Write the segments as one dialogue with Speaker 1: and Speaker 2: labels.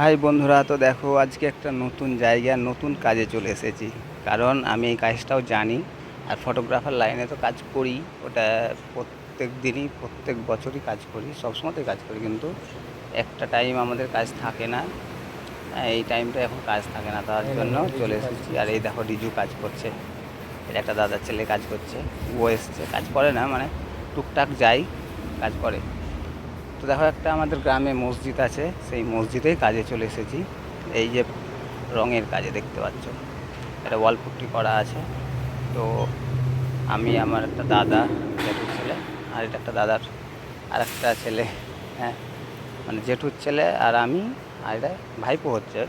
Speaker 1: High বন্ধুরা তো দেখো আজকে একটা নতুন জায়গা নতুন কাজে চলে এসেছি। কারণ আমি এই কাজটাও জানি আর ফটোগ্রাফার লাইনে তো কাজ করি ওটা প্রত্যেক দিনই প্রত্যেক বছরই কাজ করি সবসময়তে কাজ করি কিন্তু একটা টাইম আমাদের কাজ থাকে না। হ্যাঁ, এই টাইমটা এখন কাজ থাকে না তার জন্য চলে এসেছি। আর এই দেখো রিজু কাজ করছে এটা একটা দাদার ছেলে কাজ করছে ও এসছে কাজ করে না মানে টুকটাক যাই কাজ করে। তো দেখো একটা আমাদের গ্রামে মসজিদ আছে, সেই মসজিদেই কাজে চলে এসেছি। এই যে রঙের কাজে দেখতে পাচ্ছ। এটা ওয়াল পুট্টি করা আছে। তো আমি আমার একটা দাদা, জেঠুর ছেলে, আর এটা একটা দাদার, আর একটা ছেলে হ্যাঁ মানে জেঠুর ছেলে আর আমি, আর এটা ভাইপো হচ্ছে।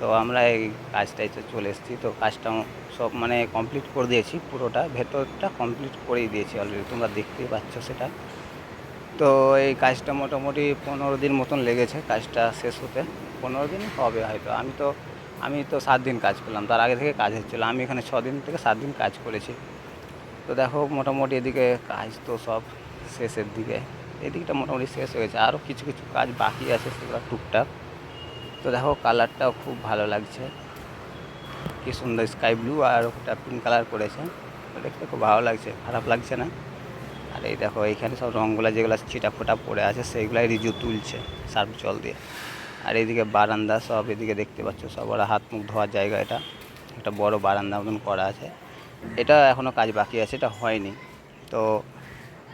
Speaker 1: তো আমরা এই কাজটাই তো চলে এসেছি। তো কাজটা সব মানে কমপ্লিট করে দিয়েছি, পুরোটা, ভেতরটা কমপ্লিট করেই দিয়েছি অলরেডি তোমরা দেখতেই পাচ্ছ সেটা। তো এই কাজটা মোটামুটি পনেরো দিন মতন লেগেছে, কাজটা শেষ হতে। পনেরো দিন হবে হয়তো। আমি তো আমি তো সাত দিন কাজ করলাম, তার আগে থেকে কাজ হচ্ছিল। আমি এখানে ছ দিন থেকে সাত দিন কাজ করেছি। তো দেখো, মোটামুটি এদিকে কাজ তো সব শেষের দিকে। এদিকটা মোটামুটি শেষ হয়ে গেছে। আরও কিছু কিছু কাজ বাকি আছে সেগুলো টুকটাক। তো দেখো, কালারটাও খুব ভালো লাগছে। কি সুন্দর স্কাই ব্লু আর ওটা পিঙ্ক কালার করেছে। দেখতে খুব ভালো লাগছে। খারাপ লাগছে না। আর এই দেখো এইখানে সব রঙগুলো যেগুলো ছিটা ফোটা পড়ে আছে, সেইগুলাই রিজু তুলছে সার্ফ জল দিয়ে। আর এইদিকে বারান্দা সব এদিকে দেখতে পাচ্ছ, সব ওরা হাত মুখ ধোয়ার জায়গা এটা। একটা বড় বারান্দা মতন করা আছে। এটা এখনও কাজ বাকি আছে, এটা হয়নি। তো,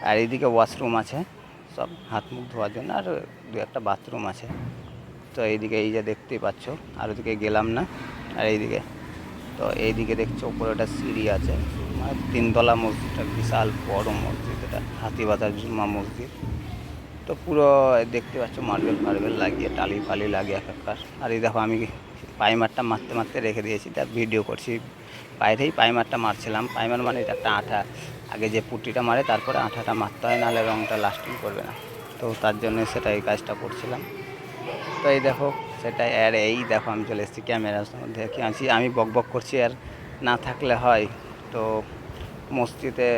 Speaker 1: আর এইদিকে ওয়াশরুম আছে, সব হাত মুখ ধোয়ার জন্য, আর দু একটা বাথরুম আছে। তো এইদিকে এই যে দেখতেই পাচ্ছ, আর ওদিকে গেলাম না, আর এইদিকে। তো এইদিকে দেখছ, উপরে একটা সিঁড়ি আছে। মানে তিনতলা মসজিদটা বিশাল বড় মসজিদ, এটা হাতিবাজার জুম্মা মসজিদ। তো পুরো দেখতে পাচ্ছ, মার্বেল ফার্বেল লাগিয়ে, টালি ফালি লাগিয়ে একাকার আর এই দেখো, আমি পাইমারটা মারতে মারতে রেখে দিয়েছি তার ভিডিও করছি। বাইরেই পাইমারটা মারছিলাম। পাইমার মানে এটা একটা আঠা। আগে যে পুটিটা মারে, তারপরে আঠাটা মারতে হয়, নাহলে রঙটা লাস্টিং করবে না। তো তার জন্য সেটা এই কাজটা করছিলাম। তো এই দেখো, সেটাই। আর এই দেখো, আমি চলে এসেছি ক্যামেরার মধ্যে। কি আছি? আমি বক বক করছি, আর না থাকলে হয়। তো মসজিদে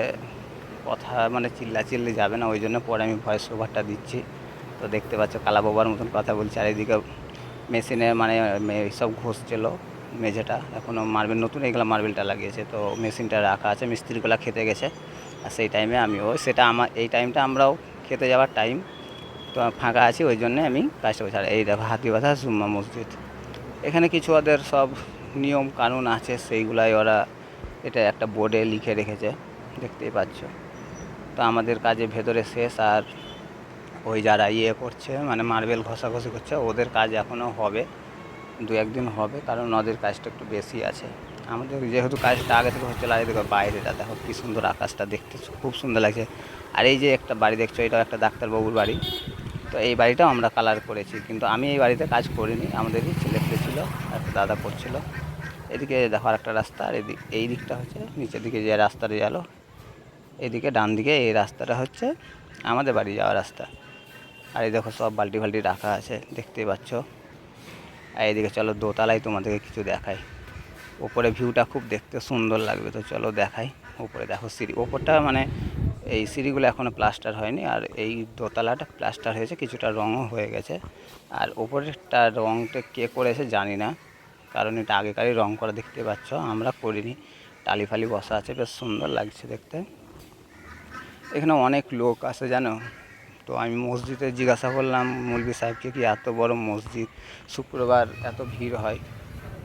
Speaker 1: কথা মানে চিল্লা চিল্লি যাবে না, ওই জন্য পরে আমি ভয়েস ওভারটা দিচ্ছি। তো দেখতে পাচ্ছ কালা বাবার মতন কথা বলছি, আর এদিকে মেশিনে মানে সব ঘষছিল মেঝেটা। এখনও মার্বেল নতুন এগুলো মার্বেলটা লাগিয়েছে, তো মেশিনটা রাখা আছে, মিস্ত্রিগুলো খেতে গেছে। আর সেই টাইমে আমিও, সেটা আমার এই টাইমটা আমরাও খেতে যাওয়ার টাইম তো ফাঁকা আছি, ওই জন্যে আমি কাজটা আর এই দেখো হাতিবাসা জুম্মা মসজিদ। এখানে কিছু ওদের সব নিয়ম কানুন আছে, সেইগুলাই ওরা এটা একটা বোর্ডে লিখে রেখেছে, দেখতেই পাচ্ছ। তো আমাদের কাজে ভেতরে শেষ আর ওই যারা ইয়ে করছে মানে মার্বেল ঘষাঘষি করছে, ওদের কাজ এখনও হবে, দু একদিন হবে, কারণ ওদের কাজটা একটু বেশি আছে। আমাদের যেহেতু কাজটা আগে থেকে হচ্ছে আর দেখো বাইরেটা, দেখো কী সুন্দর আকাশটা দেখতে, খুব সুন্দর লাগছে। আর এই যে একটা বাড়ি দেখছ, এটাও একটা ডাক্তারবাবুর বাড়ি। তো এই বাড়িটাও আমরা কালার করেছি, কিন্তু আমি এই বাড়িতে কাজ করিনি, আমাদেরই ছেলে ছিল একটা দাদা করছিল। এদিকে দেখো একটা রাস্তা, আর এদিক এই দিকটা হচ্ছে নিচের দিকে যে রাস্তাটা গেল, এদিকে ডান দিকে এই রাস্তাটা হচ্ছে আমাদের বাড়ি যাওয়ার রাস্তা। আর এই দেখো সব বালতি ফাল্টি রাখা আছে, দেখতেই পাচ্ছ। আর এদিকে চলো দোতলায় তোমাদেরকে কিছু দেখাই। ওপরে ভিউটা খুব দেখতে সুন্দর লাগবে, তো চলো দেখাই। উপরে দেখো সিঁড়ি, ওপরটা মানে এই সিঁড়িগুলো এখনও প্লাস্টার হয়নি, আর এই দোতলাটা প্লাস্টার হয়েছে, কিছুটা রঙও হয়ে গেছে। আর ওপরেরটা রঙটা কে করেছে জানি না। কারণ এটা আগেকারই রং করা দেখতে পাচ্ছ, আমরা করিনি। টালি ফালি বসা আছে, বেশ সুন্দর লাগছে দেখতে। এখানে অনেক লোক আসে জানো? তো আমি মসজিদে জিজ্ঞাসা করলাম মৌলভী সাহেবকে কি এত বড় মসজিদ? শুক্রবার এত ভিড় হয়।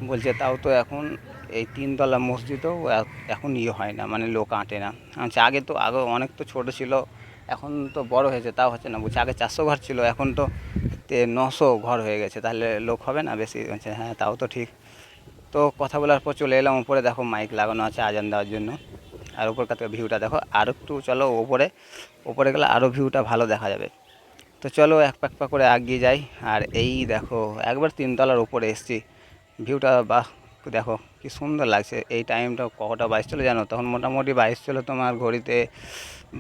Speaker 1: বলছে, তাও তো এখন এই তিনতলা মসজিদও এখন ইয়ে হয় না মানে লোক আঁটে না। আচ্ছা আগে তো, আগে অনেক তো ছোট ছিল, এখন তো বড় হয়েছে, তাও হচ্ছে না। বলছে, আগে চারশো ঘর ছিল, এখন তে- নশো ঘর হয়ে গেছে, তাহলে লোক হবে না বেশি? বলছে হ্যাঁ তাও তো ঠিক। তো কথা বলার পর চলে এলাম উপরে, দেখো মাইক লাগানো আছে আজান দেওয়ার জন্য। আর উপর থেকে ভিউটা দেখো, আর একটু চলো ওপরে ওপরে গেলে আরও ভিউটা ভালো দেখা যাবে। তো চলো এক পাক পা করে এগিয়ে যাই, আর এই দেখো, একবার তিনতলার উপরে এসছি। ভিউটা, বাহ, দেখো কি সুন্দর লাগছে। এই টাইমটা কটা বাজছিল জানো? তখন মোটামুটি বাজছিল তোমার ঘড়িতে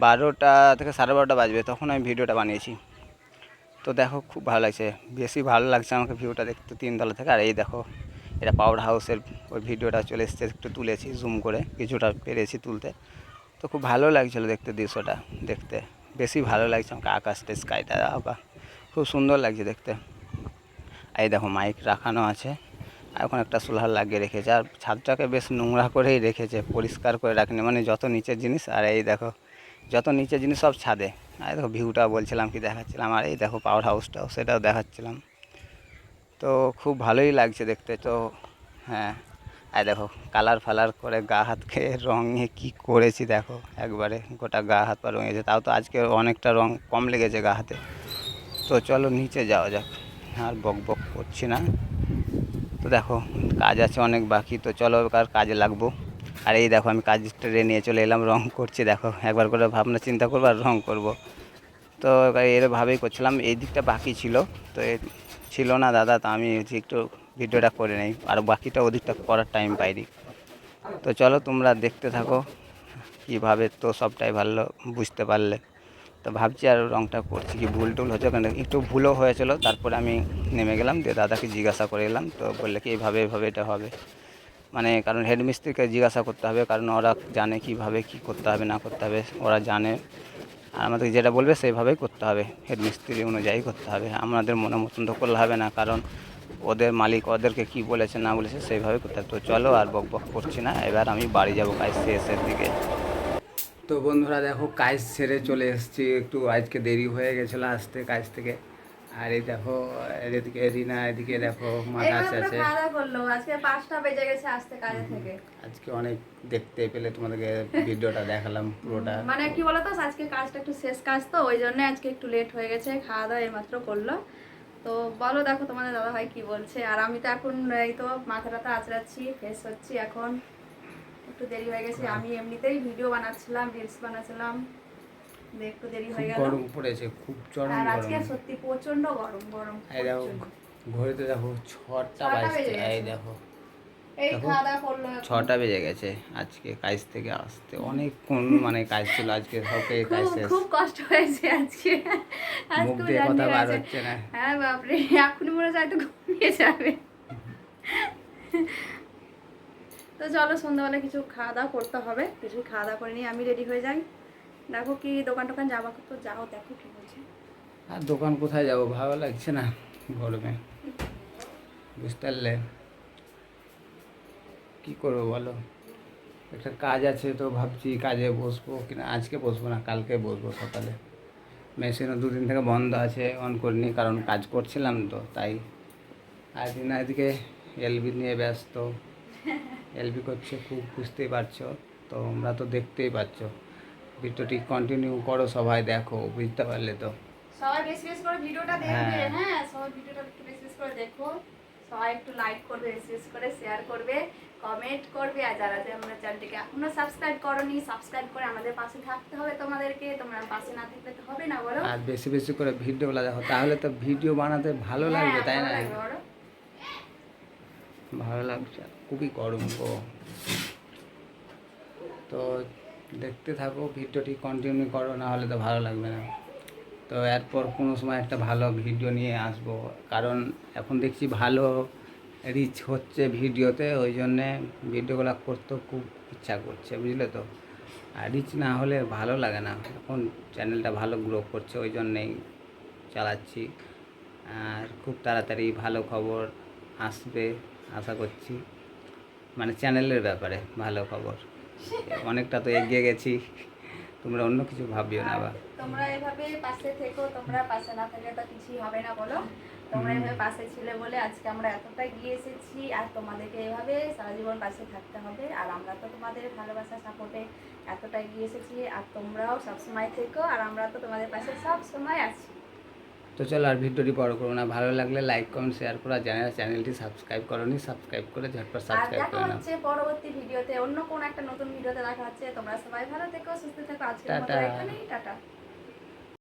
Speaker 1: বারোটা থেকে সাড়ে বারোটা বাজবে, তখন আমি ভিডিওটা বানিয়েছি। তো দেখো, খুব ভালো লাগছে। বেশি ভালো লাগছে আমাকে ভিউটা দেখতে তিনতলা থেকে। আর এই দেখো, এটা পাওয়ার হাউসের ওই ভিডিওটা চলে এসছে, একটু তুলেছি জুম করে, কিছুটা পেরেছি তুলতে। তো খুব ভালো লাগছিল দেখতে দৃশ্যটা, দেখতে। বেশি ভালো লাগছে আমাকে আকাশটা স্কাইটা বা খুব সুন্দর লাগছে দেখতে। এই দেখো মাইক রাখানো আছে। আর এখন একটা সোলার লাগিয়ে রেখেছে। আর ছাদটাকে বেশ নোংরা করেই রেখেছে, পরিষ্কার করে রাখেনি মানে যত নিচের জিনিস। আর এই দেখো যত নিচে জিনিস সব ছাদে। আর দেখো ভিউটা বলছিলাম কি দেখাচ্ছিলাম, আর এই দেখো পাওয়ার হাউসটাও সেটাও দেখাচ্ছিলাম। তো খুব ভালোই লাগছে দেখতে, তো হ্যাঁ। আর দেখো কালার ফালার করে গা হাত খেয়ে রঙে কি করেছি দেখো, একবারে গোটা গা হাত পা রঙেছে তাও তো আজকে অনেকটা রং কম লেগেছে গা হাতে। তো চলো নিচে যাওয়া যাক, আর বক বক করছি না। তো দেখো কাজ আছে অনেক বাকি, তো চলো এবার কাজে লাগবো। আর এই দেখো আমি কাজ ট্রে নিয়ে চলে এলাম, রং করছি, দেখো, একবার করে ভাবনা চিন্তা করব আর রং করব। তো এরভাবেই করছিলাম, এই দিকটা বাকি ছিল, তো ছিল না দাদা, তো আমি একটু ভিডিওটা করে নেই, আর বাকিটা ওদিকটা করার টাইম পাইনি। তো চলো তোমরা দেখতে থাকো, কীভাবে তো সবটাই ভালো বুঝতে পারলে। তো ভাবছি আর রংটা করছি, কি ভুল টুল হচ্ছে কেন একটু ভুলও হয়েছিল, তারপরে আমি নেমে গেলাম, দিয়ে দাদাকে জিজ্ঞাসা করে এলাম, তো বললে কি এইভাবে এইভাবে এটা হবে। মানে কারণ হেডমিস্ত্রিকে জিজ্ঞাসা করতে হবে, কারণ ওরা জানে কীভাবে কি করতে হবে, না করতে হবে, ওরা জানে। আর আমাদের যেটা বলবে সেইভাবেই করতে হবে হেডমিস্ত্রি অনুযায়ী করতে হবে। আমাদের মনে মতন তো করলে হবে না, কারণ ওদের মালিক ওদেরকে কি বলেছে, না বলেছে সেইভাবে করতে হবে। তো চলো আর বক বক করছি না, এবার আমি বাড়ি যাব কাজ শেষের দিকে। তো বন্ধুরা দেখো কাজ সেরে চলে এসেছি, একটু আজকে দেরি হয়ে গেছিল আসতে কাজ থেকে। আর এই দেখো এদিকে রিনা এদিকে দেখো মাথা আছে।
Speaker 2: আজকে পাঁচটা বেজে গেছে আসতে কাজে থেকে।
Speaker 1: আজকে অনেক দেখতে পেলে তোমাদেরকে ভিডিওটা দেখালাম পুরোটা।
Speaker 2: মানে কি বলতো আজকে কাজটা একটু শেষ কাজ তো ওই জন্য আজকে একটু লেট হয়ে গেছে। খাওয়া দাওয়া এইমাত্র করল। তো বলো দেখো তোমাদের দাদা ভাই কি বলছে। আর আমি তো এখন এই তো মাথা টাথা আঁচড়াচ্ছি ফ্রেশ হচ্ছি এখন। একটু দেরি হয়ে গেছে। আমি এমনিতেই ভিডিও বানাচ্ছিলাম রিলস বানাচ্ছিলাম। একটু দেরি
Speaker 1: খুব
Speaker 2: হয়ে গেল।
Speaker 1: গরম পড়েছে খুব চরম
Speaker 2: আর
Speaker 1: গরম।
Speaker 2: আজকে সত্যি প্রচণ্ড গরম গরম
Speaker 1: এই দেখো ঘড়িতে দেখো ছটা
Speaker 2: ছটা
Speaker 1: বাজছে
Speaker 2: বেজে গেছে।
Speaker 1: এই দেখো
Speaker 2: এই খাওয়া করল
Speaker 1: ছটা বেজে গেছে আজকে কাজ থেকে আসতে। অনেকক্ষণ মানে কাজ ছিল আজকে সবকে কাজ
Speaker 2: খুব
Speaker 1: শেষ।
Speaker 2: খুব কষ্ট হয়েছে আজকে।
Speaker 1: মুখ দিয়ে কথা বার হচ্ছে না।
Speaker 2: হ্যাঁ বাপরে এখনই মনে হয় হয়তো ঘুমিয়ে যাবে। তো চলো সন্ধ্যাবেলা কিছু খাওয়া দাওয়া করতে হবে। কিছু খাওয়া দাওয়া করে নিয়ে আমি রেডি হয়ে যাই। দেখো কি দোকান টোকান যাব তো যাও দেখো কি বলছে
Speaker 1: আর দোকান কোথায় যাব? ভালো লাগছে না গরমে। বুঝতে পারলে। কী করব বলো? একটা কাজ আছে তো ভাবছি কাজে বসবো কিনা আজকে বসবো না কালকে বসবো সকালে। মেশিনও দুদিন থেকে বন্ধ আছে অন করিনি কারণ কাজ করছিলাম তো তাই। আর দিন এদিকে এলবি নিয়ে ব্যস্ত। এলবি করছে খুব বুঝতেই পারছ। তো তোমরা তো দেখতেই পাচ্ছ। ভিডিওটি কন্টিনিউ করো সবাই দেখো বুঝতে পারলে তো।
Speaker 2: সবাই বেশি বেশি করে ভিডিওটা দেখবে
Speaker 1: হ্যাঁ।
Speaker 2: হ্যাঁ সবাই ভিডিওটা একটু বেশি বেশি করে দেখো। সবাই একটু লাইক করবে বেশি বেশি করে শেয়ার করবে কমেন্ট করবে আর যারা যে আমরা চ্যানেলটিকে এখনও সাবস্ক্রাইব করনি সাবস্ক্রাইব করে আমাদের পাশে থাকতে হবে তোমাদেরকে তোমরা পাশে না থাকলে তো হবে না বলো।
Speaker 1: আর বেশি বেশি করে ভিডিওগুলো দেখো তাহলে তো ভিডিও বানাতে ভালো লাগবে
Speaker 2: হ্যাঁ,
Speaker 1: তাই না?
Speaker 2: লাগবে বলো।
Speaker 1: ভালো লাগছে খুবই গরম গো। তো দেখতে থাকো, ভিডিওটি কন্টিনিউ করো না হলে তো ভালো লাগবে না। তো এরপর কোনো সময় একটা ভালো ভিডিও নিয়ে আসব। কারণ এখন দেখছি ভালো রিচ হচ্ছে ভিডিওতে, ওই জন্যে ভিডিওগুলো করতেও খুব ইচ্ছা করছে, বুঝলে তো? আর রিচ না হলে ভালো লাগে না। এখন চ্যানেলটা ভালো গ্রো করছে, ওই জন্যেই চালাচ্ছি। আর খুব তাড়াতাড়ি ভালো খবর আসবে, আশা করছি। মানে চ্যানেলের ব্যাপারে ভালো খবর। অনেকটা তো এগিয়ে গেছি। তোমরা অন্য কিছু ভাবিও না বা?
Speaker 2: তোমরা এভাবে পাশে থেকো তোমরা পাশে না থাকলে তো কিছুই হবে না বলো? তোমরা এভাবে পাশে ছিলে বলে আজকে আমরা এতটা গিয়ে এসেছি আর তোমাদেরকে এভাবে সারা জীবন পাশে থাকতে হবে আর আমরা তো তোমাদের ভালোবাসা সাপোর্টে এতটা গিয়ে এসেছি আর তোমরাও সবসময় থেকো আর আমরা তো তোমাদের পাশে সবসময় আছি।
Speaker 1: তো চলো আর ভিডিওটি বড় করব না। ভালো লাগলে লাইক কমেন্ট শেয়ার করা। আর জানার চ্যানেলটি সাবস্ক্রাইব করোনি সাবস্ক্রাইব করে ঝটপট সাবস্ক্রাইব করে নাও।
Speaker 2: হচ্ছে পরবর্তী ভিডিওতে। অন্য কোন একটা নতুন ভিডিওতে দেখা হচ্ছে। তোমরা সবাই ভালো থেকো সুস্থ থেকো। আজকের মতো। এখানেই টাটা।